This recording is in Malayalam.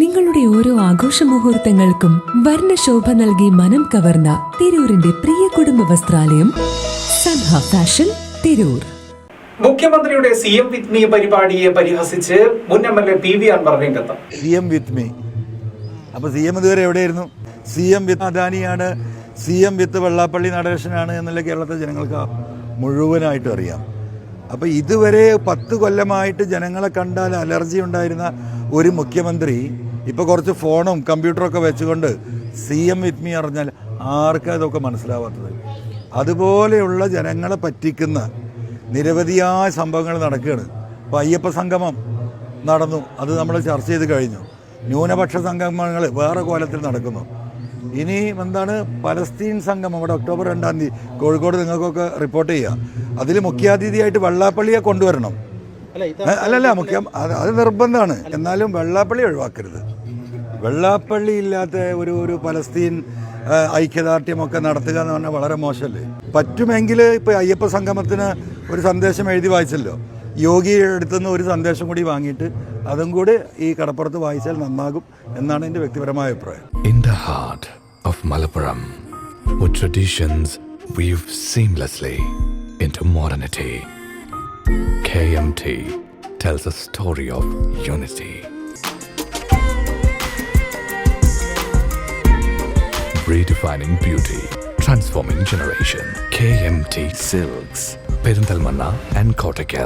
നിങ്ങളുടെ ഓരോ ആഘോഷ മുഹൂർത്തങ്ങൾക്കും വർണശോഭ നൽകി മനം കവർന്ന തിരൂരിന്റെ പ്രിയ കുടുംബ വസ്ത്രാലയം സൻഹ ഫാഷൻ തിരൂർ. മുഖ്യമന്ത്രിയുടെ സി എം വിത്ത് മീ പരിപാടിയെ പരിഹസിച്ച് മുൻ M L A P V Anwar രംഗത്ത്. സി എം വിത്ത് മീ അപ്പോൾ സി എം ഇതുവരെ എവിടെയായിരുന്നു? സി എം വിത്ത് അദാനിയാണ് സി എം വിത്ത് വെള്ളാപ്പള്ളി നടേശനാണ് എന്നുള്ള കേരളത്തെ ജനങ്ങൾക്ക് മുഴുവനായിട്ടും അറിയാം. അപ്പോൾ ഇതുവരെ പത്ത് കൊല്ലമായിട്ട് ജനങ്ങളെ കണ്ടാൽ അലർജി ഉണ്ടായിരുന്ന ഒരു മുഖ്യമന്ത്രി ഇപ്പോൾ കുറച്ച് ഫോണും കമ്പ്യൂട്ടറൊക്കെ വെച്ചുകൊണ്ട് സി എം വിത്ത് മീ അറിഞ്ഞാൽ ആർക്കും ഇതൊക്കെ മനസ്സിലാവാത്തത്? അതുപോലെയുള്ള ജനങ്ങളെ പറ്റിക്കുന്ന നിരവധിയായ സംഭവങ്ങൾ നടക്കുകയാണ്. ഇപ്പോൾ അയ്യപ്പ സംഗമം നടന്നു. അത് നമ്മൾ ചർച്ച ചെയ്ത് കഴിഞ്ഞു. ന്യൂനപക്ഷ സംഗമങ്ങൾ വേറെ കോലത്തിൽ നടക്കുന്നു. ഇനി എന്താണ് പലസ്തീൻ സംഘം അവിടെ ഒക്ടോബർ രണ്ടാം തീയതി കോഴിക്കോട് നിങ്ങൾക്കൊക്കെ റിപ്പോർട്ട് ചെയ്യാം. അതിൽ മുഖ്യാതിഥിയായിട്ട് വെള്ളാപ്പള്ളിയെ കൊണ്ടുവരണം. അല്ല അല്ലല്ല മുഖ്യ അത് നിർബന്ധമാണ്. എന്നാലും വെള്ളാപ്പള്ളി ഒഴിവാക്കരുത്. വെള്ളാപ്പള്ളി ഇല്ലാത്ത ഒരു ഒരു പലസ്തീൻ ഐക്യദാർഢ്യമൊക്കെ നടത്തുക എന്ന് പറഞ്ഞാൽ വളരെ മോശമല്ലേ? പറ്റുമെങ്കിൽ ഇപ്പോൾ അയ്യപ്പ സംഗമത്തിന് ഒരു സന്ദേശം എഴുതി വായിച്ചല്ലോ. യോഗിയുടെ അടുത്തുനിന്ന് ഒരു സന്ദേശം കൂടി വാങ്ങിയിട്ട് അതും കൂടി ഈ കടപ്പുറത്ത് വായിച്ചാൽ നന്നാകും എന്നാണ് എന്റെ വ്യക്തിപരമായ അഭിപ്രായം the heart of Malappuram, where traditions weave seamlessly into modernity, KMT tells a story of unity. Redefining beauty, transforming generation. KMT Silks, Perindalmanna and Kottakkal.